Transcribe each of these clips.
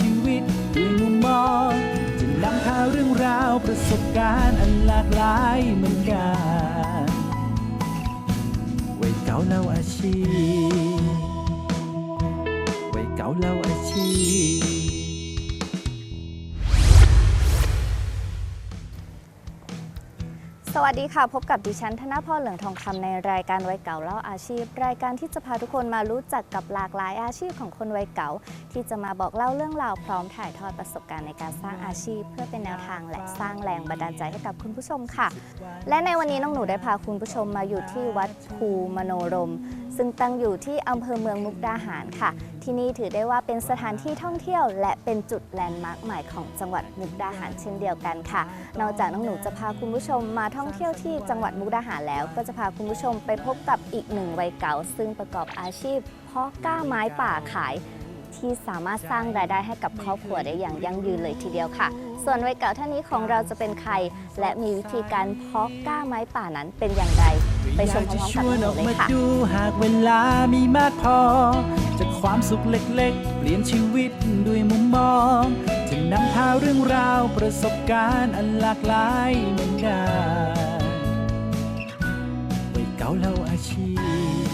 ก สวัสดีค่ะ พบกับดิฉันธนพรเหลืองทองคำในรายการวัยเก่าเล่าอาชีพ รายการที่จะพาทุกคนมารู้จักกับหลากหลายอาชีพของคนวัยเก่า ที่จะมาบอกเล่าเรื่องราวพร้อมถ่ายทอดประสบการณ์ในการสร้างอาชีพ เพื่อเป็นแนวทางและสร้างแรงบันดาลใจให้กับคุณผู้ชมค่ะ และในวันนี้น้องหนูได้พาคุณผู้ชมมาอยู่ที่วัดภูมโนรม ซึ่งตั้งอยู่ที่อำเภอเมืองมุกดาหารค่ะ ที่นี่ถือได้ว่าเป็นสถานที่ท่องเที่ยว และเป็นจุดแลนด์มาร์คใหม่ของจังหวัดมุกดาหารเช่นเดียวกันค่ะ นอกจากน้องหนูจะพาคุณผู้ชมมาท่องเที่ยวที่จังหวัดมุกดาหารแล้ว ก็จะพาคุณผู้ชมไปพบกับอีกหนึ่งวัยเก่า ซึ่งประกอบอาชีพเพาะกล้าไม้ป่าขาย ที่สามารถสร้างรายได้ให้กับครอบครัวได้อย่างยั่งยืนเลยทีเดียวค่ะ ส่วนวัยเก่าท่านนี้ของเราจะเป็นใคร และมีวิธีการเพาะกล้าไม้ป่านั้นเป็นอย่างไร ไปชมพร้อมๆกันเลยค่ะดูหากเวลามีมากพอจาก ความสุขเล็กๆ เปลี่ยนชีวิตด้วยมุมมอง จะนำพาเรื่องราวประสบการณ์อันหลากหลายเหมือนกันวัยเก่าเล่าอาชีพ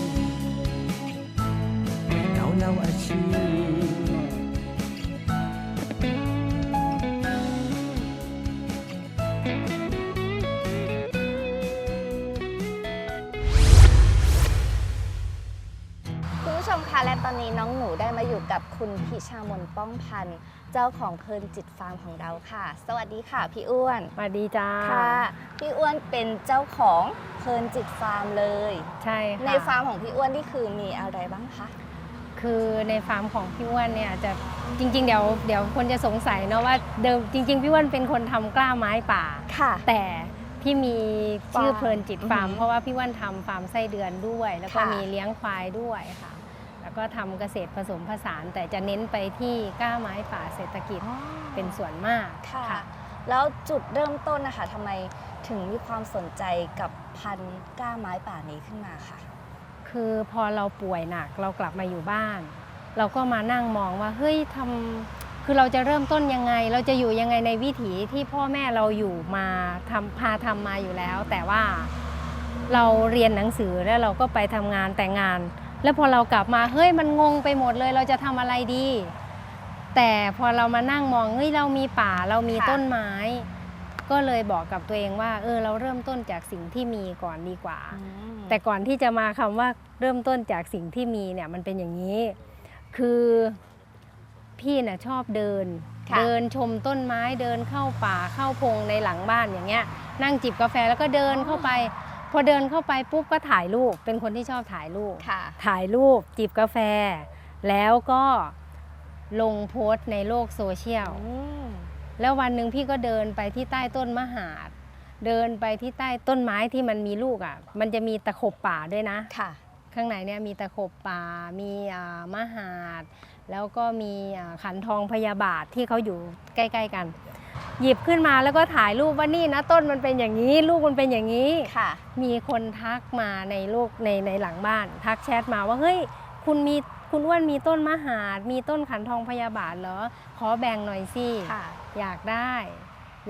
วัยเก่าเล่าอาชีพ อนนี้น้องหนูได้มาอยู่กับคุณพิชามนป้องพันธ์เจ้าของเพลินจิตฟาร์มของเราค่ะ สวัสดีค่ะพี่อ้วนสวัสดีจ้าค่ะ พี่อ้วนเป็นเจ้าของเพลินจิตฟาร์มเลย ใช่ค่ะในฟาร์มของพี่อ้วนนี่คือมีอะไรบ้างคะคือในฟาร์มของพี่อ้วนเนี่ยจะจริง ๆ เดี๋ยวเดี๋ยวคนจะสงสัยเนาะว่าเดิมจริง ๆ พี่อ้วนเป็นคนทำกล้าไม้ป่าค่ะ แต่พี่มีชื่อเพลินจิตฟาร์มอือหือเพราะว่าพี่อ้วนทำฟาร์มไส้เดือนด้วย แล้วก็ค่ะมีเลี้ยงควายด้วยค่ะ แล้วก็ทำเกษตรผสมผสาน แต่จะเน้นไปที่กล้าไม้ป่าเศรษฐกิจเป็นส่วนมากค่ะ แล้วจุดเริ่มต้นนะคะทำไมถึงมีความสนใจกับพันธุ์กล้าไม้ป่านี้ขึ้นมาค่ะ คือพอเราป่วยหนักเรากลับมาอยู่บ้าน เราก็มานั่งมองว่าเฮ้ยทำคือเราจะเริ่มต้นยังไง เราจะอยู่ยังไงในวิถีที่พ่อแม่เราอยู่มาทำพาทำมาอยู่แล้ว แต่ว่าเราเรียนหนังสือแล้วเราก็ไปทำงานแต่งงาน แล้วพอเรากลับมาเฮ้ยมันงงไปหมดเลยเราจะทำอะไรดี แต่พอเรามานั่งมองเฮ้ยเรามีป่าเรามีค่ะ ต้นไม้ ก็เลยบอกกับตัวเองว่า เออเราเริ่มต้นจากสิ่งที่มีก่อนดีกว่า แต่ก่อนที่จะมาคำว่าเริ่มต้นจากสิ่งที่มีเนี่ยมันเป็นอย่างนี้ คือพี่น่ะชอบเดิน ค่ะ เดินชมต้นไม้เดินเข้าป่าเข้าพงในหลังบ้านอย่างเงี้ย นั่งจิบกาแฟแล้วก็เดินเข้าไป พอเดินเข้าไปปุ๊บก็ถ่ายรูป เป็นคนที่ชอบถ่ายรูป ค่ะ ถ่ายรูปจิบกาแฟ แล้วก็ลงโพสต์ในโลกโซเชียลอืมแล้ววันหนึ่งพี่ก็เดินไปที่ใต้ต้นมหาด เดินไปที่ใต้ต้นไม้ที่มันมีลูกอะ มันจะมีตะขบป่าด้วยนะ ค่ะ ข้างในเนี่ยมีตะขบป่า มีอ่ามหาด แล้วก็มีอ่าขันทองพยาบาทที่เขาอยู่ใกล้ ๆ กัน หยิบขึ้นมาแล้วก็ถ่ายรูปว่านี่นะต้นมันเป็นอย่างนี้ ลูกมันเป็นอย่างนี้ค่ะ มีคนทักมาในโลกในในหลังบ้าน ทักแชทมาว่าเฮ้ยคุณมีคุณอ้วนมีต้นมหาดมีต้นขันทองพยาบาทเหรอขอแบ่งหน่อยสิค่ะอยากได้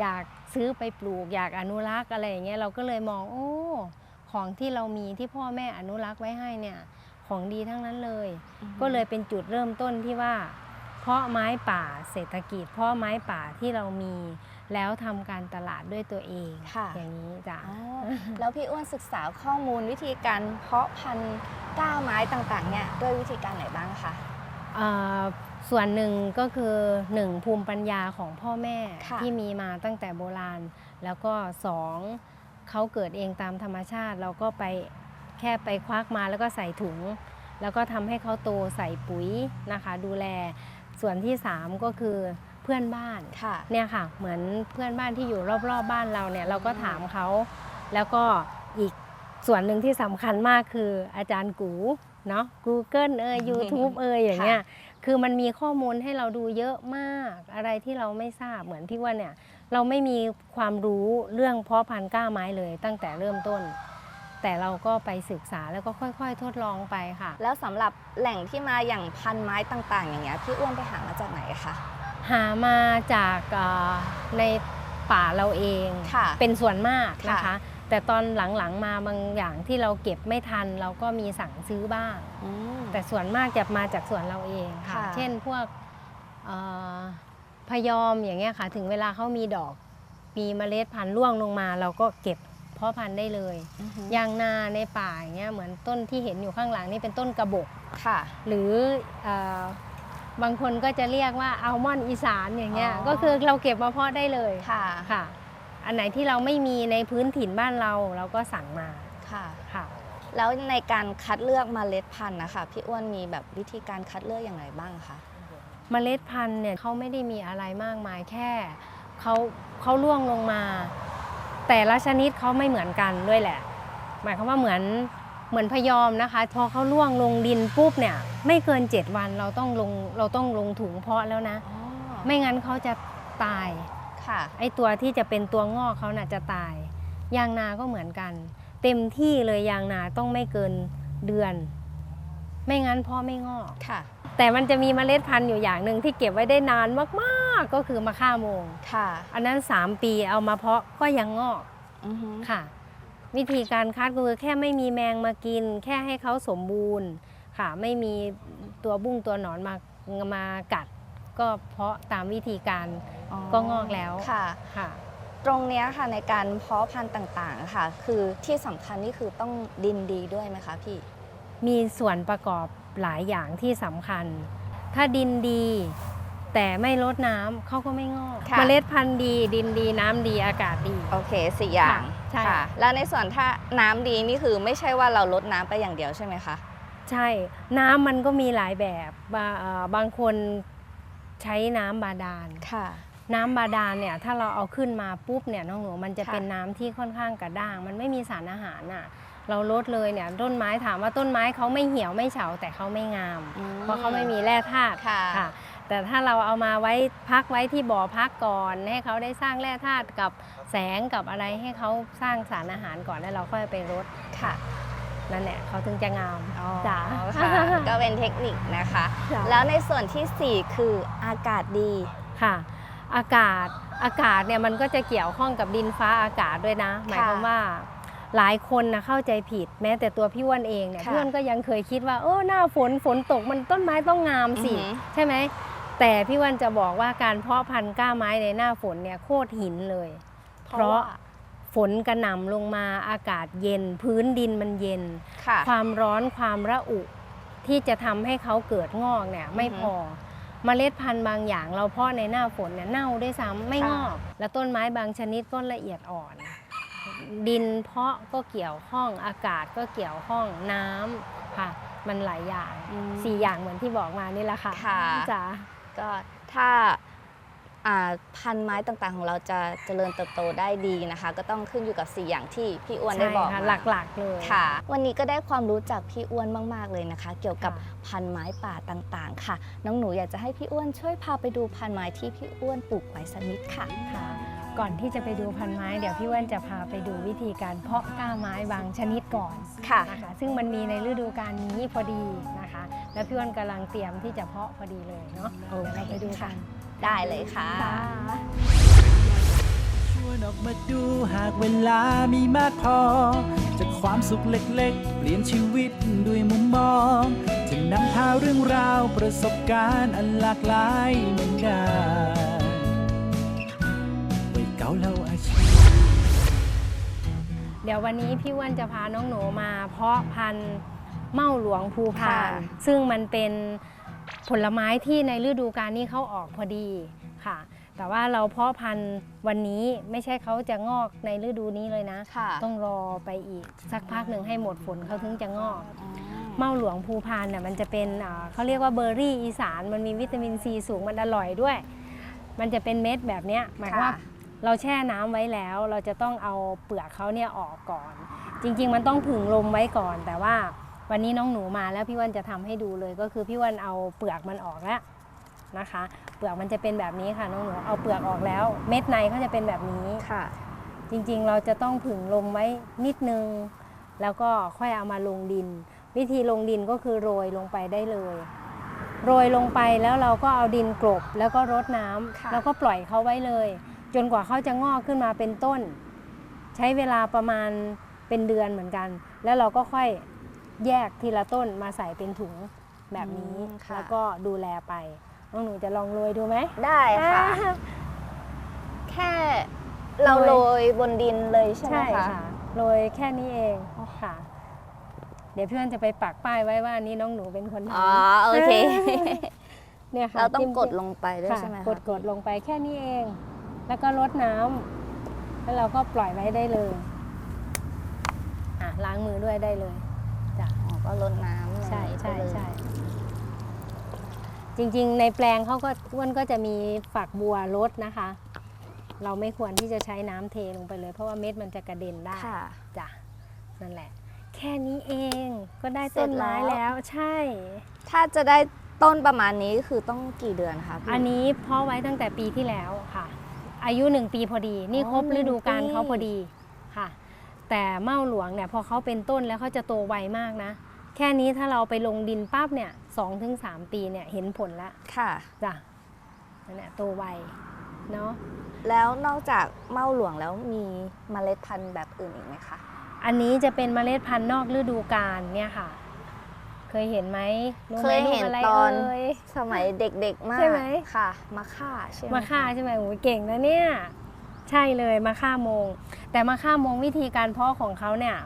อยากซื้อไปปลูก อยากอนุรักษ์อะไรอย่างเงี้ยเราก็เลยมองโอ้ของที่เรามีที่พ่อแม่อนุรักษ์ไว้ให้เนี่ยของดีทั้งนั้นเลย ก็เลยเป็นจุดเริ่มต้นที่ว่า เพาะไม้ป่าเศรษฐกิจ เพาะไม้ป่าที่เรามี แล้วทำการตลาดด้วยตัวเองค่ะอย่างนี้จ้ะอ๋อแล้วพี่อ้วนศึกษาข้อมูลวิธีการเพาะพันธุ์กล้าไม้ต่างๆเนี่ยด้วยวิธีการไหนบ้างคะอ่าส่วนหนึ่งก็คือหนึ่งภูมิปัญญาของพ่อแม่ค่ะที่มีมาตั้งแต่โบราณ แล้วก็สองเขาเกิดเองตามธรรมชาติ เราก็ไปแค่ไปควักมาแล้วก็ใส่ถุง แล้วก็ทำให้เขาโตใส่ปุ๋ยนะคะ ดูแล ส่วนที่ 3 ก็คือเพื่อนบ้านค่ะเนี่ยค่ะ เหมือนเพื่อนบ้านที่อยู่รอบๆบ้านเราเนี่ยเราก็ถามเขาแล้วก็อีกส่วนหนึ่งที่สำคัญมากคืออาจารย์กูเนาะ Google เอ่ย YouTube เอ่ยอย่างเงี้ยคือมันมีข้อมูลให้เราดูเยอะมากอะไรที่เราไม่ทราบเหมือนพี่ว่าเนี่ย เราไม่มีความรู้เรื่องเพาะพันธุ์กล้าไม้เลยตั้งแต่เริ่มต้น แต่เราก็ไปศึกษาแล้วก็ค่อยๆ ทดลองไปค่ะ แล้วสำหรับแหล่งที่มาอย่างพันไม้ต่างๆ อย่างเงี้ยพี่อ้วนไปหามาจากไหนคะหามาจากเอ่อในป่าเราเองค่ะเป็นส่วนมากนะคะค่ะแต่ตอนหลังๆมาบางอย่างที่เราเก็บไม่ทัน เราก็มีสั่งซื้อบ้างอืมแต่ส่วนมากจะมาจากส่วนเราเองค่ะค่ะเช่นพวกเอ่อพยอมอย่างเงี้ยค่ะ ถึงเวลาเขามีดอกมีเมล็ดพันธุ์ร่วงลงมา เราก็เก็บ เพาะพันธุ์ได้เลยอือฮึยางนาในป่าอย่างเงี้ยเหมือนต้นที่เห็นอยู่ข้างหลังนี่เป็นต้นกระบอกค่ะ หรือเอ่อบางคนก็จะเรียกว่าอัลมอนด์อีสานอย่างเงี้ยอ๋อก็คือเราเก็บมาเพาะได้เลยค่ะค่ะ อันไหนที่เราไม่มีในพื้นถิ่นบ้านเราเราก็สั่งมาค่ะค่ะ แล้วในการคัดเลือกเมล็ดพันธุ์นะคะพี่อ้วนมีแบบวิธีการคัดเลือกอย่างไรบ้างคะเมล็ดพันธุ์เนี่ยเขาไม่ได้มีอะไรมากมายแค่เขาเขาล่วงลงมา แต่ละชนิดเขาไม่เหมือนกันด้วยแหละ หมายความว่าเหมือนเหมือนพยอมนะคะพอเขาล่วงลงดินปุ๊บเนี่ย ไม่เกิน 7 วันเราต้องลงเราต้องลงถุงเพาะแล้วนะอ๋อไม่งั้นเขาจะตายค่ะไอตัวที่จะเป็นตัวงอกเขาน่ะจะตาย ยางนาก็เหมือนกัน เต็มที่เลยยางนาต้องไม่เกินเดือน ไม่งั้นเพ่อไม่งอกค่ะ แต่มันจะมีเมล็ดพันธุ์อยู่อย่างหนึ่งที่เก็บไว้ได้นานมาก ๆก็คือมะข่าโมงค่ะ อันนั้น 3 ปีเอามาเพาะก็ยังงอกอือฮึค่ะ วิธีการคัดก็คือแค่ไม่มีแมงมากิน แค่ให้เขาสมบูรณ์ค่ะ ไม่มีตัวบุ้งตัวหนอนมามากัด ก็เพาะตามวิธีการก็งอกแล้วค่ะ ค่ะ ตรงเนี้ยค่ะในการเพาะพันธุ์ต่างๆค่ะ คือที่สำคัญนี่คือต้องดินดีด้วยไหมคะพี่ มีส่วนประกอบหลายอย่างที่สำคัญ ถ้าดินดี แต่ไม่ลดน้ำเขาก็ไม่งอกค่ะ เมล็ดพันธุ์ดี ดินดีน้ำดีอากาศดี โอเคสี่อย่างใช่ ค่ะ แล้วในส่วนถ้าน้ำดีนี่คือไม่ใช่ว่าเราลดน้ำไปอย่างเดียวใช่ไหมคะ ใช่ น้ำมันก็มีหลายแบบบาเอ่อบางคนใช้น้ำบาดาล ค่ะ น้ำบาดาลเนี่ยถ้าเราเอาขึ้นมาปุ๊บเนี่ยน้องหนูมันจะค่ะเป็นน้ำที่ค่อนข้างกระด้าง มันไม่มีสารอาหารน่ะเราลดเลยเนี่ยต้นไม้ถามว่าต้นไม้เขาไม่เหี่ยวไม่เฉาแต่เขาไม่งามอืเพราะเขาไม่มีแร่ธาตุค่ะ แต่ถ้าเราเอามาไว้พักไว้ที่บ่อพักก่อน ให้เขาได้สร้างแร่ธาตุกับแสงกับอะไรให้เขาสร้างสารอาหารก่อนแล้วเราค่อยไปรดค่ะนั่นแหละเขาถึงจะงามอ๋อจ้ะค่ะก็เป็นเทคนิคนะคะจ้ะแล้วในส่วนที่ 4 คืออากาศดีค่ะ อากาศอากาศเนี่ยมันก็จะเกี่ยวข้องกับดินฟ้าอากาศด้วยนะ หมายความว่าหลายคนนะเข้าใจผิดแม้แต่ตัวพี่อ้วนเองเนี่ยค่ะพี่อ้วนก็ยังเคยคิดว่าเออหน้าฝนฝนตกมันต้นไม้ต้องงามสิอือหือใช่ไหม แต่พี่อ้วนจะบอกว่าการเพาะพันธุ์กล้าไม้ในหน้าฝนเนี่ยโคตรหินเลย เพราะฝนกระหน่ำลงมาอากาศเย็น พื้นดินมันเย็นค่ะความร้อนความระอุที่จะทำให้เขาเกิดงอกเนี่ยไม่อือฮึพอเมล็ดพันธุ์บางอย่าง เราเพาะในหน้าฝนเนี่ยเน่าด้วยซ้ำไม่ค่ะงอก แล้วต้นไม้บางชนิดก็ละเอียดอ่อน ดินเพาะก็เกี่ยวข้อง อากาศก็เกี่ยวข้องน้ำค่ะ มันหลายอย่างอืมสี่อย่างเหมือนที่บอกมานี่แหละค่ะค่ะจ้า ก็ถ้าอ่าพันธุ์ไม้ต่างๆ ของเราจะเจริญเติบโตได้ดีนะคะ ก็ต้องขึ้นอยู่กับ 4 อย่างที่พี่อ้วนได้ใช่บอกค่ะมาหลักๆเลยค่ะ วันนี้ก็ได้ความรู้จากพี่อ้วนมากๆเลยนะคะ เกี่ยวกับค่ะพันธุ์ไม้ป่าต่างๆ ค่ะ น้องหนูอยากจะให้พี่อ้วนช่วยพาไปดูพันธุ์ไม้ที่พี่อ้วนปลูกไว้สักนิดค่ะค่ะ ก่อนที่จะไปดูพันไม้ เดี๋ยวพี่อ้วนจะพาไปดูวิธีการเพาะกล้าไม้บางชนิดก่อนค่ะนะคะซึ่งมันมีในฤดูกาลนี้พอดีนะคะ แล้วพี่อ้วนกำลังเตรียมที่จะเพาะพอดีเลยเนาะโอเคเดี๋ยวเราไปดูกันได้เลยค่ะจ้าชวนออกมาดูหากเวลามีมากพอจากความสุขเล็กๆ เปลี่ยนชีวิตด้วยมุมมอง จะนำพาเรื่องราวประสบการณ์อันหลากหลายเหมือนกัน วัยเก่าเล่าอาชีพเดี๋ยววันนี้พี่อ้วนจะพาน้องหนูมา เพาะพันธุ์เม่าหลวงภูพาน ค่ะซึ่งมันเป็นผลไม้ที่ในฤดูกาลนี้เขาออกพอดีค่ะ แต่ว่าเราเพาะพันธุ์วันนี้ไม่ใช่เขาจะงอกในฤดูนี้เลยนะ ค่ะต้องรอไปอีกสักพักหนึ่งให้หมดฝนเขาถึงจะงอกอ๋อเมาหลวงภูพานเนี่ยมันจะเป็นอ่าเขาเรียกว่าเบอร์รี่อีสาน มันมีวิตามินซีสูงมันอร่อยด้วย มันจะเป็นเม็ดแบบเนี้ยหมายความว่าค่ะ เราแช่น้ำไว้แล้ว เราจะต้องเอาเปลือกเขาเนี่ยออกก่อน จริง ๆ มันต้องผึ่งลมไว้ก่อน แต่ว่าวันนี้น้องหนูมาแล้วพี่วันจะทำให้ดูเลยก็คือพี่วันเอาเปลือกมันออกแล้วนะคะ เปลือกมันจะเป็นแบบนี้ค่ะน้องหนูเอาเปลือกออกแล้ว เม็ดในเขาจะเป็นแบบนี้ค่ะ จริงๆเราจะต้องผึ่งลมไว้นิดนึง แล้วก็ค่อยเอามาลงดิน วิธีลงดินก็คือโรยลงไปได้เลยโรยลงไปแล้วเราก็เอาดินกลบแล้วก็รดน้ำค่ะแล้วก็ปล่อยเขาไว้เลย จนกว่าเขาจะงอกขึ้นมาเป็นต้น ใช้เวลาประมาณเป็นเดือนเหมือนกัน แล้วเราก็ค่อยแยกทีละต้นมาใส่เป็นถุงแบบนี้อืมค่ะ แล้วก็ดูแลไปน้องหนูจะลองโรยดูไหม ได้ค่ะ แค่เราโรยบนดินเลยใช่ไหมใช่คะ ค่ะโรยแค่นี้เองค่ะ เดี๋ยวเพื่อนจะไปปักป้ายไว้ว่านี่น้องหนูเป็นคนทำอ๋อ โอเคเนี่ยค่ะเราต้องจิ้มกดลงไปด้วยค่ะใช่ไหมคะกดกดลงไปแค่นี้เอง แล้วก็รดน้ำแล้วเราก็ปล่อยไว้ได้เลยอะล้างมือด้วยได้เลยจ้ะอ๋อก็ลดน้ำใช่ใช่ไปเลยใช่จริงๆ ในแปลงเขาก็อ้วนก็จะมีฝักบัวรดนะคะ เราไม่ควรที่จะใช้น้ำเทลงไปเลย เพราะว่าเม็ดมันจะกระเด็นได้ค่ะจ้ะนั่นแหละ แค่นี้เองก็ได้เสร็ต้จนไม้แล้วแล้วใช่ ถ้าจะได้ต้นประมาณนี้คือต้องกี่เดือนคะพี่อันนี้เพาะไว้ตั้งแต่ปีที่แล้วค่ะ อายุหนึ่งปีพอดี นี่อ๋อครบหนึ่ฤงดูกาลปีเขาพอดีค่ะ แต่เม่าหลวงเนี่ยพอเขาเป็นต้นแล้วเขาจะโตไวมากนะ แค่นี้ถ้าเราไปลงดินปั๊บเนี่ยสองถึงสามปีเนี่ยเห็นผลแล้วค่ะจ้ะนั่นแหละโตไวเนาะแล้วนอกจากเม่าหลวงแล้วมีเมล็ดพันธุ์แบบอื่นอีกไหมคะอันนี้จะเป็นเมล็ดพันธุ์นอกฤดูกาลเนี่ยค่ะ เคยเห็นไหมรู้ไหเคมยรูปเห็นอะไรตอนเอ่ยสมัยเด็กๆมากใช่ไหม ค่ะ มาค่าใช่ไหมมาฆ่าใช่ไหมโอ้ยเก่งนะเนี่ย ใช่เลยมาฆ่าโมง แต่มาฆ่าโมงวิธีการเพาะของเขาเนี่ย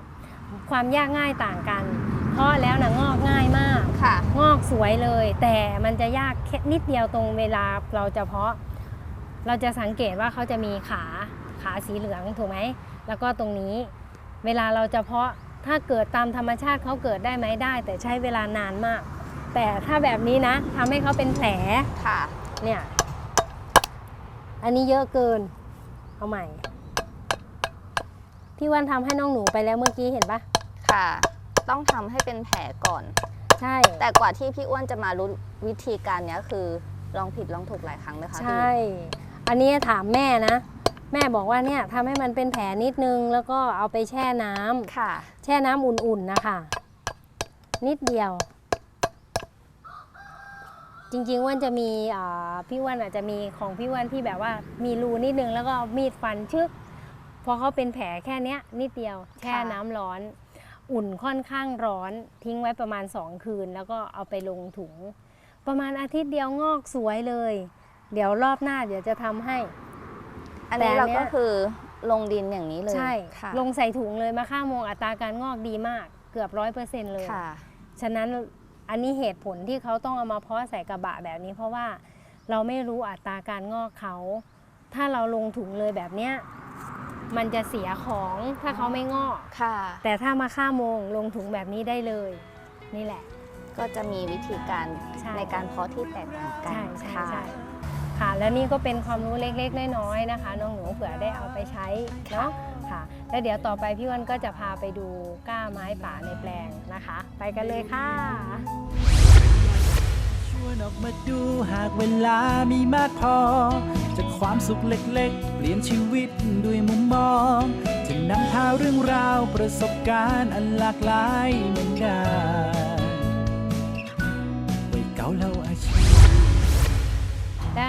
ความยากง่ายต่างกัน เพาะแล้วนะงอกง่ายมาก ค่ะ งอกสวยเลย แต่มันจะยากแค่นิดเดียวตรงเวลาเราจะเพาะ เราจะสังเกตว่าเขาจะมีขาขาสีเหลืองถูกไหมแล้วก็ตรงนี้ เวลาเราจะเพาะ ถ้าเกิดตามธรรมชาติเขาเกิดได้ไหมได้ แต่ใช้เวลานานมาก แต่ถ้าแบบนี้นะทำให้เขาเป็นแผลค่ะ เนี่ย อันนี้เยอะเกิน เอาใหม่ พี่วันทำให้น้องหนูไปแล้วเมื่อกี้เห็นปะค่ะ ต้องทำให้เป็นแผลก่อน ใช่ แต่กว่าที่พี่อ้วนจะมารู้วิธีการเนี้ยคือลองผิดลองถูกหลายครั้งไหมคะใช่พี่อันนี้ถามแม่นะ แม่บอกว่าเนี่ยทำให้มันเป็นแผลนิดนึง แล้วก็เอาไปแช่น้ำค่ะ แช่น้ำอุ่นๆนะคะ นิดเดียว จริงๆอ้วันจะมีอ่าพี่อ้วันอาจจะมีของพี่อ้วันที่แบบว่ามีรูนิดนึงแล้วก็เอามีดฟันชึกพอเขาเป็นแผลแค่เนี้ย นิดเดียว แช่ค่ะน้ำร้อนอุ่นค่อนข้างร้อนทิ้งไว้ประมาณ 2 คืน แล้วก็เอาไปลงถุง ประมาณอาทิตย์เดียวงอกสวยเลย เดี๋ยวรอบหน้าเดี๋ยวจะทำให้ อันนี้แต่อันเราเนี้ยก็คือลงดินอย่างนี้เลยใช่ค่ะลงใส่ถุงเลยมาค่าโมงอัตราการงอกดีมากเกือบร้อยเปอร์เซ็นต์เลยค่ะฉะนั้นอันนี้เหตุผลที่เขาต้องเอามาเพาะใส่กระบะแบบนี้ เพราะว่าเราไม่รู้อัตราการงอกเขา ถ้าเราลงถุงเลยแบบเนี้ยมันจะเสียของถ้าเขาไม่งอกค่ะ แต่ถ้ามาค่าโมงลงถุงแบบนี้ได้เลย นี่แหละ ก็จะมีวิธีการใช่ในการเพาะที่แตกต่างกันใช่ใช่ ค่ะใช่ค่ะ แล้วนี่ก็เป็นความรู้เล็กๆ น้อยๆนะคะ น้องหนูเผื่อได้เอาไปใช้เนาะค่ะ แล้วเดี๋ยวต่อไปพี่วันก็จะพาไปดูก้าไม้ป่าในแปลงนะคะ ไปกันเลยค่ะชวนออกมาดูหากเวลามีมากพอจากความสุขเล็กๆ เปลี่ยนชีวิตด้วยมุมมองจะนำพาเรื่องราวประสบการณ์อันหลากหลายเหมือนกัน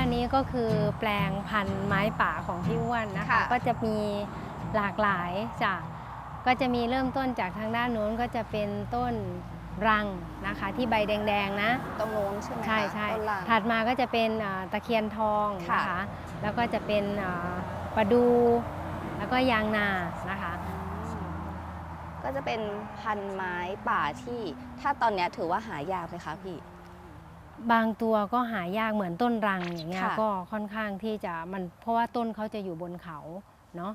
นนี้ก็คือแปลงพันธุ์ไม้ป่าของพี่อ้วนนะคะ ค่ะ ก็จะมีหลากหลายจ้ะก็จะมีเริ่มต้นจากทางด้านนู้นก็จะเป็นต้นรังนะคะ ที่ใบแดงๆนะ ตรงนู้นใช่ไหมคะใช่ใช่ต้นลางถัดมาก็จะเป็นอ่าตะเคียนทองนะค่ะคะ แล้วก็จะเป็นอ่าประดู แล้วก็ยางนานะคะ ก็จะเป็นพันไม้ป่าที่ถ้าตอนเนี้ยถือว่าหายากไหมคะพี่ บางตัวก็หายากเหมือนต้นรังอย่างเงี้ยค่ะก็ค่อนข้างที่จะมันเพราะว่าต้นเขาจะอยู่บนเขาเนาะ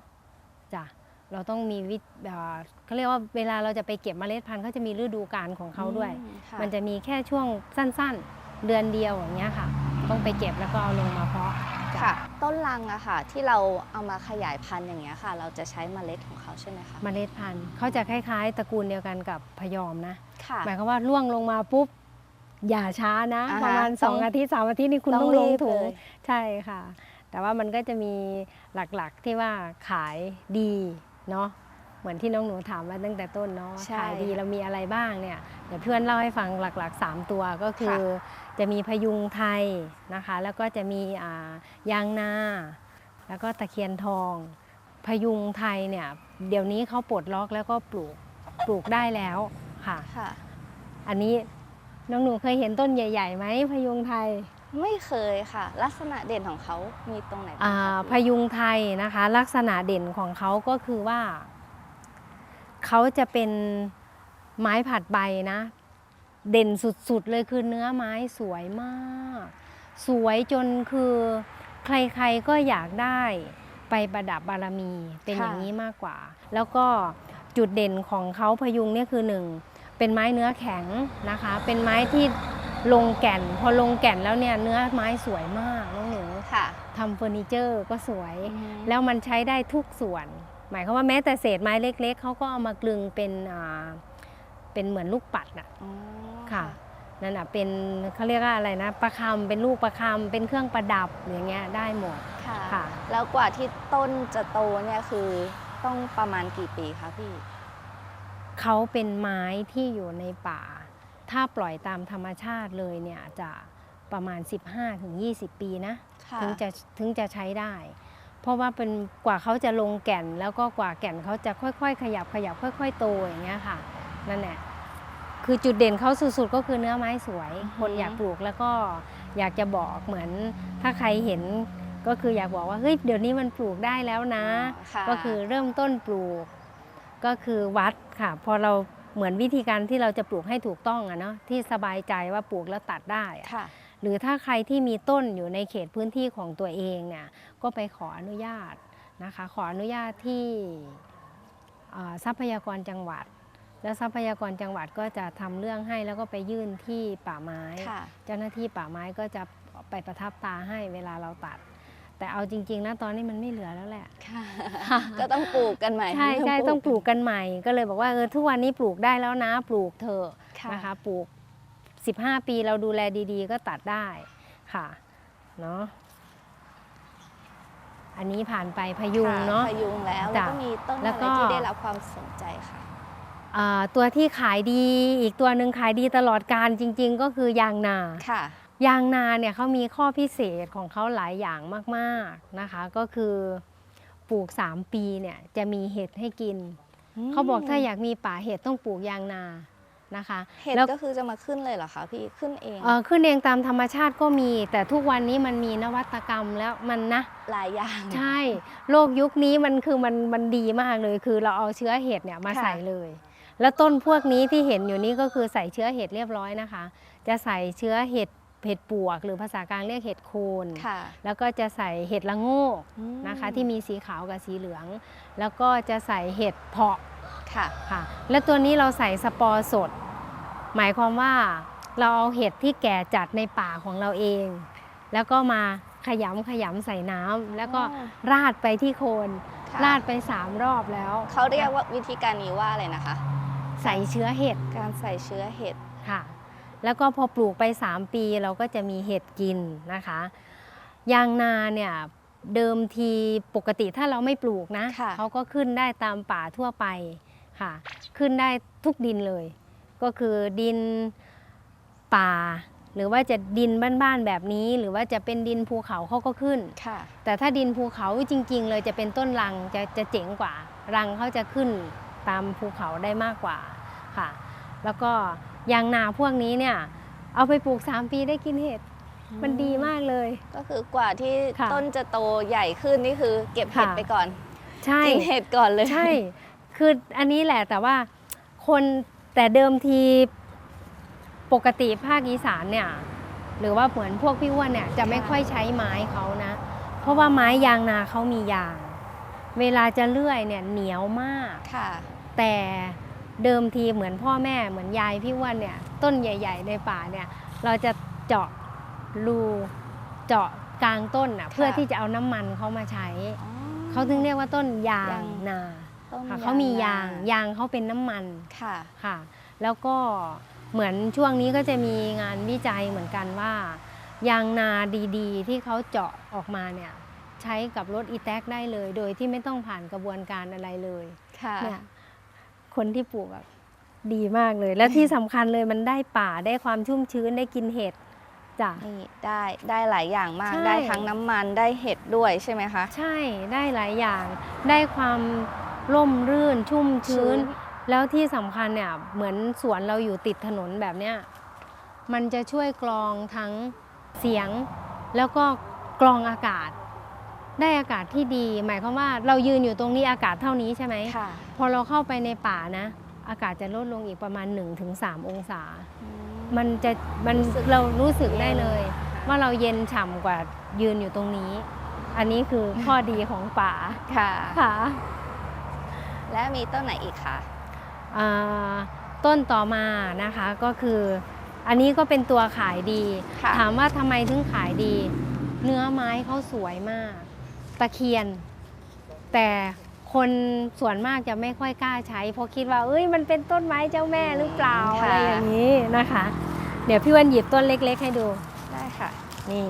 จ้ะเราต้องมีวิเอ่อเขาเรียกว่าเวลาเราจะไปเก็บเมล็ดพันธุ์เขาจะมีฤดูกาลของเขาด้วยอืค่มันจะมีแค่ช่วงสั้นๆ เดือนเดียวอย่างเงี้ยค่ะ ต้องไปเก็บแล้วก็เอาลงมาเพาะค่ะ ต้นลังอะค่ะ ที่เราเอามาขยายพันธุ์อย่างเงี้ยค่ะ เราจะใช้เมล็ดของเขาใช่ไหมคะเมล็ดพันธุ์เขาจะคล้ายๆ ตระกูลเดียวกันกับพยอมนะค่ะหมายความว่าร่วงลงมาปุ๊บ อย่าช้านะอ่าฮะประมาณต้อง2อาทิตย์3อาทิตย์นี่คุณต้องลงรีบถุงเลย ใช่ค่ะ แต่ว่ามันก็จะมีหลักๆที่ว่าขายดีเนาะเหมือนที่น้องหนูถามมาตั้งแต่ต้นเนาะว่าใช่ขายดีเรามีอะไรบ้างเนี่ยเดี๋ยวเพื่อนเล่าให้ฟังหลักๆ 3 ตัวก็คือ จะมีพยุงไทยนะคะ แล้วก็จะมีอ่ายางนา แล้วก็ตะเคียนทอง พยุงไทยเนี่ยเดี๋ยวนี้เขาปลดล็อกแล้วก็ปลูกปลูกได้แล้วค่ะ ค่ะ อันนี้ น้องหนูเคยเห็นต้นใหญ่ๆไหมพยุงไทยไม่เคยค่ะ ลักษณะเด่นของเขามีตรงไหนบ้างอ่าคะพยุงไทยนะคะ ลักษณะเด่นของเขาก็คือว่า เขาจะเป็นไม้ผัดใบนะ เด่นสุดๆเลยคือเนื้อไม้สวยมาก สวยจนคือใครๆก็อยากได้ไปประดับบารมีเป็นอย่างนี้มากกว่า แล้วก็จุดเด่นของเขาพยุงเนี่ยคือหนึ่ง เป็นไม้เนื้อแข็งนะคะ เป็นไม้ที่ลงแก่น พอลงแก่นแล้วเนี่ยเนื้อไม้สวยมากน้องหนูค่ะทำเฟอร์นิเจอร์ก็สวยอืมแล้วมันใช้ได้ทุกส่วน หมายความว่าแม้แต่เศษไม้เล็ก ๆเขาก็เอามากลึงเป็นอ่าเป็นเหมือนลูกปัดน่ะอ๋อค่ะนั่นอะเป็นเขาเรียกว่าอะไรนะประคำเป็นลูกประคำเป็นเครื่องประดับอย่างเงี้ยได้หมดค่ะค่ะแล้วกว่าที่ต้นจะโตเนี่ยคือต้องประมาณกี่ปีคะพี่ เขาเป็นไม้ที่อยู่ในป่า ถ้าปล่อยตามธรรมชาติเลยเนี่ยจะประมาณ 15-20 ปีนะค่ะถึงจะถึงจะใช้ได้ เพราะว่าเป็นกว่าเขาจะลงแก่นแล้วก็กว่าแก่นเขาจะค่อยๆ ขยับขยับค่อย ๆ โตอย่างเงี้ยค่ะนั่นแหละคือจุดเด่นเขาสุดๆก็คือเนื้อไม้สวยอือหือคนอยากปลูกแล้วก็อยากจะบอกเหมือนถ้าใครเห็นก็คืออยากบอกว่าเฮ้ยเดี๋ยวนี้มันปลูกได้แล้วนะค่ะก็คือเริ่มต้นปลูก ก็คือวัดค่ะ พอเราเหมือนวิธีการที่เราจะปลูกให้ถูกต้องอะเนาะที่สบายใจว่าปลูกแล้วตัดได้อะค่ะ หรือถ้าใครที่มีต้นอยู่ในเขตพื้นที่ของตัวเองเนี่ยก็ไปขออนุญาตนะคะ ขออนุญาตที่อ่าทรัพยากรจังหวัด แล้วทรัพยากรจังหวัดก็จะทำเรื่องให้แล้วก็ไปยื่นที่ป่าไม้ ค่ะ เจ้าหน้าที่ป่าไม้ก็จะไปประทับตาให้เวลาเราตัด แต่เอาจริง ๆ นะตอนนี้มันไม่เหลือแล้วแหละค่ะก็ต้องปลูกกันใหม่ ใช่ใช่ต้องปลูกกันใหม่ ก็เลยบอกว่าเออทุกวันนี้ปลูกได้แล้วนะ ปลูกเถอะค่ะนะคะปลูก 15 ปีเราดูแลดีๆ ก็ตัดได้ค่ะเนาะอันนี้ผ่านไปพยุงค่ะเนาะพยุงแล้วแล้วจ้ะก็มีต้นแล้วอะไรก็ที่ได้รับความสนใจค่ะอ่าตัวที่ขายดีอีกตัวหนึ่งขายดีตลอดการจริง ๆ ก็คือยางนาค่ะ ยางนาเนี่ยเขามีข้อพิเศษของเขาหลายอย่างมากๆนะคะ ก็คือปลูก 3 ปีเนี่ยจะมีเห็ดให้กิน เขาบอกถ้าอยากมีป่าเห็ดต้องปลูกยางนานะคะเห็ดแล้วก็คือจะมาขึ้นเลยเหรอคะพี่ขึ้นเองเอ่อขึ้นเองตามธรรมชาติก็มี แต่ทุกวันนี้มันมีนวัตกรรมแล้วมันนะหลายอย่างใช่ โลกยุคนี้มันคือมันมันดีมากเลย คือเราเอาเชื้อเห็ดเนี่ยมาค่ะใส่เลย แล้วต้นพวกนี้ที่เห็นอยู่นี่ก็คือใส่เชื้อเห็ดเรียบร้อยนะคะ จะใส่เชื้อเห็ด เห็ดปวก หรือภาษากลางเรียกเห็ดโคนค่ะแล้วก็จะใส่เห็ดละโงกอืมนะคะ ที่มีสีขาวกับสีเหลือง แล้วก็จะใส่เห็ดเพาะค่ะค่ะ แล้วตัวนี้เราใส่สปอร์สด หมายความว่าเราเอาเห็ดที่แก่จัดในป่าของเราเอง แล้วก็มาขยำขยำใส่น้ำแล้วก็อ๋อราดไปที่โคนค่ะราดไปสามรอบแล้ว เขาเรียกว่าวิธีการนี้ว่าอะไรนะคะ ใส่เชื้อเห็ด การใส่เชื้อเห็ดค่ะ แล้วก็พอปลูกไป 3 ปีเราก็จะมีเห็ดกินนะคะ ยางนาเนี่ยเดิมทีปกติถ้าเราไม่ปลูกนะค่ะเขาก็ขึ้นได้ตามป่าทั่วไปค่ะ ขึ้นได้ทุกดินเลย ก็คือดินป่า หรือว่าจะดินบ้านๆแบบนี้ หรือว่าจะเป็นดินภูเขาเขาก็ขึ้นค่ะแต่ถ้าดินภูเขาจริง ๆ เลยจะเป็นต้นรังจะจะเจ๋งกว่า รังเขาจะขึ้นตามภูเขาได้มากกว่าค่ะ แล้วก็ ยางนาพวกนี้เนี่ย เอาไปปลูก 3 ปีได้กินเห็ดมันดีมากเลย ก็คือกว่าที่ค่ะต้นจะโตใหญ่ขึ้นนี่คือ เก็บเห็ดค่ะไปก่อน ใช่กินเห็ดก่อนเลยใช่ คืออันนี้แหละแต่ว่าคนแต่เดิมทีปกติภาคอีสานเนี่ย หรือว่าเหมือนพวกพี่อ้วนเนี่ยจะไม่ค่ะค่อยใช้ไม้เขานะ เพราะว่าไม้ยางนาเขามียาง เวลาจะเลื่อยเนี่ยเหนียวมากค่ะแต่ เดิมทีเหมือนพ่อแม่เหมือนยายพี่อ้วันเนี่ยต้นใหญ่ ๆ ในป่าเนี่ยเราจะเจาะรูเจาะกลางต้นน่ะเพื่อที่จะเอาน้ำมันเขามาใช้ เขาถึงเรียกว่าต้นยางยางนาต้นค่ะเขามียางนยางเขาเป็นน้ำมันค่ะค่ะ แล้วก็เหมือนช่วงนี้ก็จะมีงานวิจัยเหมือนกันว่า ยางนาดีๆ ที่เขาเจาะออกมาเนี่ยใช้กับรถอีแท็กได้เลย โดยที่ไม่ต้องผ่านกระบวนการอะไรเลยค่ะเนี่ย คนที่ปลูกแบบดีมากเลย แล้วที่สำคัญเลยมันได้ป่าได้ความชุ่มชื้นได้กินเห็ดจ้ะ นี่ได้ได้หลายอย่างมาก ใช่ ได้ทั้งน้ำมันได้เห็ดด้วยใช่ไหมคะ ใช่ได้หลายอย่าง ได้ความร่มรื่นชุ่มชื้นแล้วที่สำคัญเนี่ยเหมือนสวนเราอยู่ติดถนนแบบเนี้ยมันจะช่วยกรองทั้งเสียง แล้วก็กรองอากาศ ได้อากาศที่ดี หมายความว่าเรายืนอยู่ตรงนี้อากาศเท่านี้ใช่ไหมค่ะพอเราเข้าไปในป่านะ อากาศจะลดลงอีกประมาณ 1-3 องศา มันจะมันรู้สึกเรารู้สึกได้เลยค่ะว่าเราเย็นฉ่ำกว่ายืนอยู่ตรงนี้ อันนี้คือข้อดีของป่าค่ะค่ะ และมีต้นไหนอีกคะอ่าต้นต่อมานะคะก็คือ อันนี้ก็เป็นตัวขายดีค่ะถามว่าทำไมถึงขายดี เนื้อไม้เขาสวยมาก ตะเคียน แต่คนส่วนมากจะไม่ค่อยกล้าใช้ เพราะคิดว่า เอ้ยมันเป็นต้นไม้เจ้าแม่หรือเปล่าค่ะ อะไรอย่างนี้นะคะ เดี๋ยวพี่วันหยิบต้นเล็ก ๆ ให้ดูได้ค่ะ นี่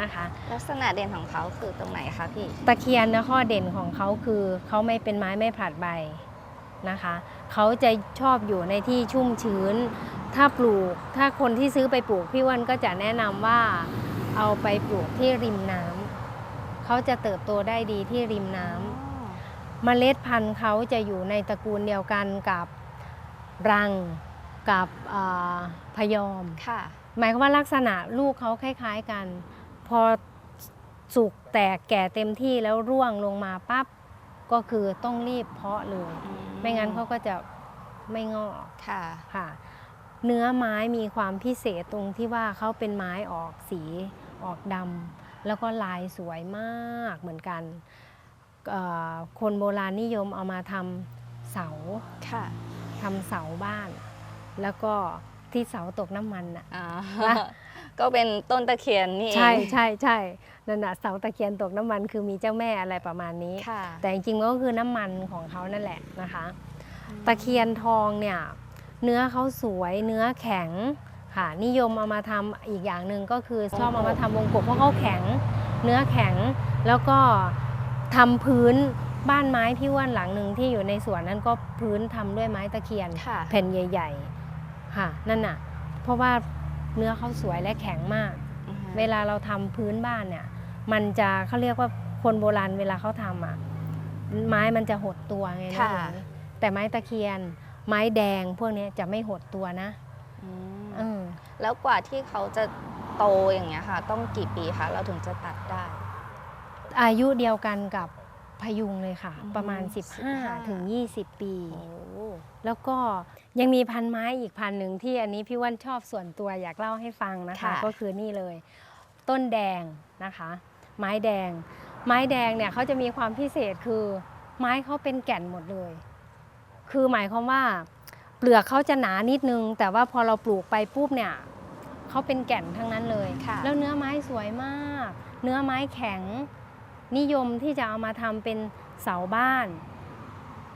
นะคะ ลักษณะเด่นของเขาคือตรงไหนคะพี่ ตะเคียนนะข้อเด่นของเขาคือเขาไม่เป็นไม้ไม่ผลัดใบนะคะเขาจะชอบอยู่ในที่ชุ่มชื้น ถ้าปลูก ถ้าคนที่ซื้อไปปลูกพี่อ้วันก็จะแนะนำว่าเอาไปปลูกที่ริมน้ำ เขาจะเติบโตได้ดีที่ริมน้ำเมล็ดพันธุ์เขาจะอยู่ในตระกูลเดียวกันกับรังกับอ่าพยอมค่ะหมายความว่าลักษณะลูกเขาคล้าย ๆกัน พอสุกแตกแก่เต็มที่แล้วร่วงลงมาปั๊บก็คือต้องรีบเพาะเลย ไม่งั้นเขาก็จะไม่งอกค่ะค่ะ เนื้อไม้มีความพิเศษตรงที่ว่าเขาเป็นไม้ออกสีออกดำ แล้วก็ลายสวยมากเหมือนกันเอ่อคนโบราณนิยมเอามาทำเสาค่ะทำเสาบ้าน แล้วก็ที่เสาตกน้ำมันน่ะอ่านะก็เป็นต้นตะเคียนนี่เอง ใช่ใช่ใช่นั่นน่ะเสาตะเคียนตกน้ำมันคือมีเจ้าแม่อะไรประมาณนี้ค่ะแต่จริงๆก็คือน้ำมันของเขานั่นแหละนะคะ ตะเคียนทองเนี่ยเนื้อเขาสวยเนื้อแข็ง ค่ะ นิยมเอามาทำอีกอย่างหนึ่งก็คือชอบเอามาทำวงกบเพราะเขาแข็ง เนื้อแข็งแล้วก็ทำพื้นบ้านไม้พี่ว่านหลังหนึ่งที่อยู่ในสวนนั้นก็พื้นทำด้วยไม้ตะเคียนค่ะแผ่นใหญ่ ๆ ค่ะ นั่นน่ะ เพราะว่าเนื้อเขาสวยและแข็งมากอือฮึเวลาเราทำพื้นบ้านเนี่ย มันจะเขาเรียกว่าคนโบราณเวลาเขาทำอะไม้มันจะหดตัวไงนะค่ะแต่ไม้ตะเคียน ไม้แดงพวกเนี้ยจะไม่หดตัวนะอืมอืม แล้วกว่าที่เขาจะโตอย่างเงี้ยค่ะ ต้องกี่ปีคะเราถึงจะตัดได้ อายุเดียวกันกับพยุงเลยค่ะอืมประมาณ15 15 ถึง 20 ปีโอ้แล้วก็ยังมีพันไม้อีกพันหนึ่งที่อันนี้พี่ว่านชอบส่วนตัวอยากเล่าให้ฟังนะคะค่ะก็คือนี่เลย ต้นแดงนะคะ ไม้แดง ไม้แดงเนี่ยเขาจะมีความพิเศษคือ ไม้เขาเป็นแก่นหมดเลย คือหมายความว่า เปลือกเขาจะหนานิดนึง แต่ว่าพอเราปลูกไปปุ๊บเนี่ยเขาเป็นแก่นทั้งนั้นเลย ค่ะ แล้วเนื้อไม้สวยมาก เนื้อไม้แข็ง นิยมที่จะเอามาทำเป็นเสาบ้าน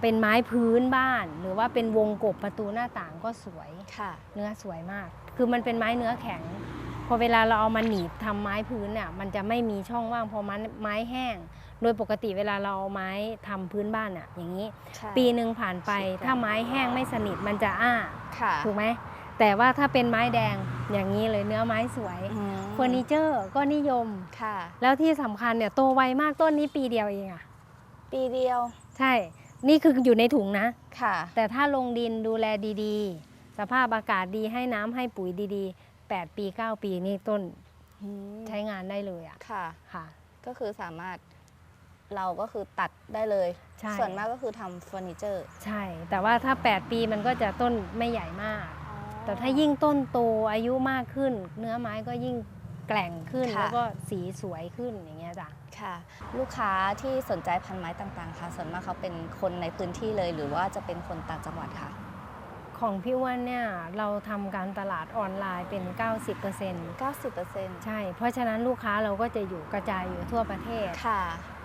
เป็นไม้พื้นบ้าน หรือว่าเป็นวงกบประตูหน้าต่างก็สวย ค่ะ เนื้อสวยมาก คือมันเป็นไม้เนื้อแข็ง พอเวลาเราเอามาหนีบทำไม้พื้นเนี่ยมันจะไม่มีช่องว่าง พอมันไม้แห้ง โดยปกติเวลาเราเอาไม้ทำพื้นบ้านอะอย่างนี้ใช่ปีหนึ่งผ่านไปสุดยอดถ้าไม้แห้งไม่สนิทมันจะอ้าค่ะถูกไหมแต่ว่าถ้าเป็นไม้แดงอย่างนี้เลยเนื้อไม้สวยอืมเฟอร์นิเจอร์ก็นิยมค่ะ แล้วที่สำคัญเนี่ยโตไวมากต้นนี้ปีเดียวเองอะปีเดียว ใช่ นี่คืออยู่ในถุงนะค่ะ แต่ถ้าลงดินดูแลดีๆ สภาพอากาศดีให้น้ำให้ปุ๋ยดีๆ 8 ปี 9 ปีนี่ต้นอืมใช้งานได้เลยอะค่ะค่ะ ก็คือสามารถ เราก็คือตัดได้เลย ใช่ ส่วนมากก็คือทำเฟอร์นิเจอร์ใช่ แต่ว่าถ้า 8 ปีมันก็จะต้นไม่ใหญ่มาก แต่ถ้ายิ่งต้นโตอายุมากขึ้น เนื้อไม้ก็ยิ่งกร่งขึ้น ค่ะ แล้วก็สีสวยขึ้นอย่างเงี้ยจ้ะ ค่ะ ลูกค้าที่สนใจพันไม้ต่างๆ ค่ะ ส่วนมากเขาเป็นคนในพื้นที่เลย หรือว่าจะเป็นคนต่างจังหวัดค่ะ ของพี่อ้วนเนี่ยเราทำการตลาดออนไลน์เป็น 90% 90%ใช่เพราะฉะนั้นลูกค้าเราก็จะอยู่กระจายอยู่ทั่วประเทศ ค่ะ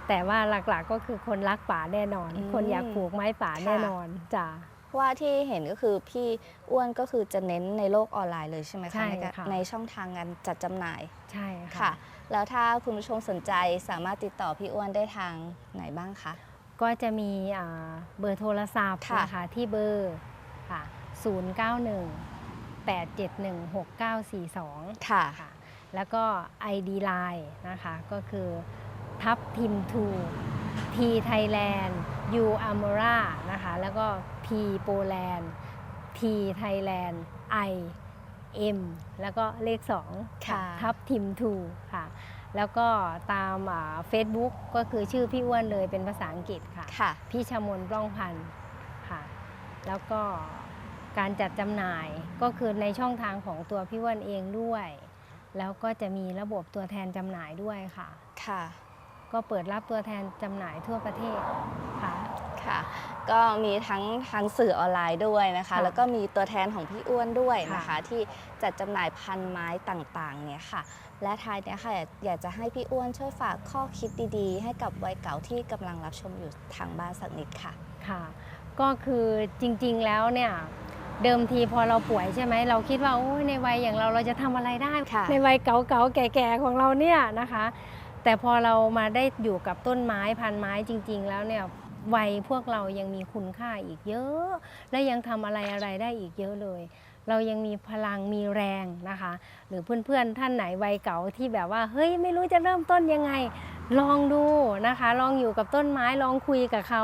แต่ว่าหลักๆก็คือคนรักป่าแน่นอนอืมคนอยากปลูกไม้ป่าค่ะแน่นอนจ้ะเพราะว่าที่เห็นก็คือพี่อ้วนก็คือจะเน้นในโลกออนไลน์เลยใช่ไหมใช่คะในการค่ะในช่องทางการจัดจำหน่ายใช่ค่ะค่ะ แล้วถ้าคุณผู้ชมสนใจสามารถติดต่อพี่อ้วนได้ทางไหนบ้างคะก็จะมีอ่าเบอร์โทรศัพท์ค่ะนะคะที่เบอร์ค่ะ091 871 6942 ค่ะค่ะแล้วก็ ID Line นะคะ ก็คือ ทับทิมทูทีไทยแลนด์ยูอัมรานะคะแล้วก็ P โปแลนด์ทีไทยแลนด์ I M แล้วก็เลข2ค่ะทับทิมทูค่ะแล้วก็ตามเฟซบุ๊กก็คือชื่อพี่อ้วนเลยเป็นภาษาอังกฤษค่ะค่ะพี่ชมนปล้องพันธ์ค่ะแล้วก็การจัดจำหน่ายก็คือในช่องทางของตัวพี่อ้วนเองด้วย แล้วก็จะมีระบบตัวแทนจำหน่ายด้วยค่ะค่ะ ก็เปิดรับตัวแทนจำหน่ายทั่วประเทศค่ะค่ะก็มีทั้งทางสื่อออนไลน์ด้วยนะคะค่ะแล้วก็มีตัวแทนของพี่อ้วนด้วยนะคะค่ะที่จัดจำหน่ายพันไม้ต่างๆเนี่ยค่ะ และท้ายเนี่ยค่ะอยากอยากจะให้พี่อ้วนช่วยฝากข้อคิดดีๆ ให้กับวัยเก่าที่กำลังรับชมอยู่ทางบ้านสักนิดค่ะค่ะ ก็คือจริงๆแล้วเนี่ยเดิมทีพอเราป่วยใช่ไหมเราคิดว่าโอ้ยในวัยอย่างเราเราจะทำอะไรได้ค่ะในวัยเก่าๆแก่ๆของเราเนี่ยนะคะ แต่พอเรามาได้อยู่กับต้นไม้พันไม้จริง ๆ แล้วเนี่ยวัยพวกเรายังมีคุณค่าอีกเยอะ และยังทำอะไรอะไรได้อีกเยอะเลย เรายังมีพลังมีแรงนะคะ หรือเพื่อนๆท่านไหนวัยเก่าที่แบบว่าเฮ้ยไม่รู้จะเริ่มต้นยังไง ลองดูนะคะ ลองอยู่กับต้นไม้ลองคุยกับเขา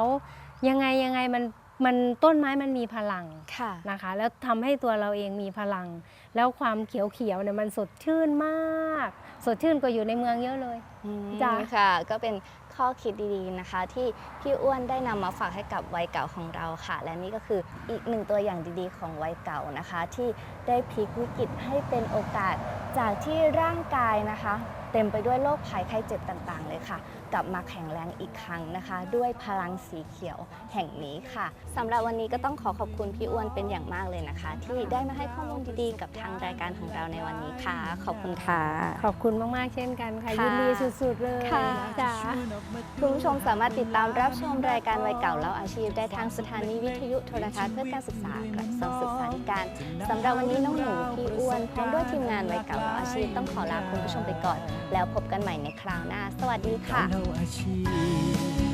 ยังไงยังไงมัน มันต้นไม้มันมีพลังค่ะนะคะ แล้วทำให้ตัวเราเองมีพลัง แล้วความเขียวๆเนี่ยมันสดชื่นมาก สดชื่นกว่าอยู่ในเมืองเยอะเลยอืมจ้ะค่ะ ก็เป็นข้อคิดดีๆนะคะ ที่พี่อ้วนได้นำมาฝากให้กับวัยเก่าของเราค่ะ และนี่ก็คืออีกหนึ่งตัวอย่างดีๆ ของวัยเก่านะคะ ที่ได้พลิกวิกฤตให้เป็นโอกาสจากที่ร่างกายนะคะ เต็มไปด้วยโรคภัยไข้เจ็บต่างๆ เลยค่ะกลับมาแข็งแรงอีกครั้งนะคะ ด้วยพลังสีเขียวแห่งนี้ค่ะสำหรับวันนี้ก็ต้องขอขอบคุณพี่อ้วนเป็นอย่างมากเลยนะคะ ที่ได้มาให้ข้อมูลดีๆ กับทางรายการของเราในวันนี้ค่ะ ขอบคุณค่ะ ขอบคุณมากๆ เช่นกันค่ะค่ะยินดีสุดๆเลยค่ะจ้าคุณผู้ชมสามารถติดตามรับชมรายการวัยเก่าเล่าอาชีพได้ทางสถานีวิทยุโทรทัศน์เพื่อการศึกษากระทรวงศึกษาธิการสำหรับวันนี้น้องหนูพี่อ้วนพร้อมด้วยทีมงานวัยเก่าเล่าอาชีพต้องขอลาคุณผู้ชมไปก่อน แล้วพบกันใหม่ในคราวหน้า สวัสดีค่ะเราอาชีพ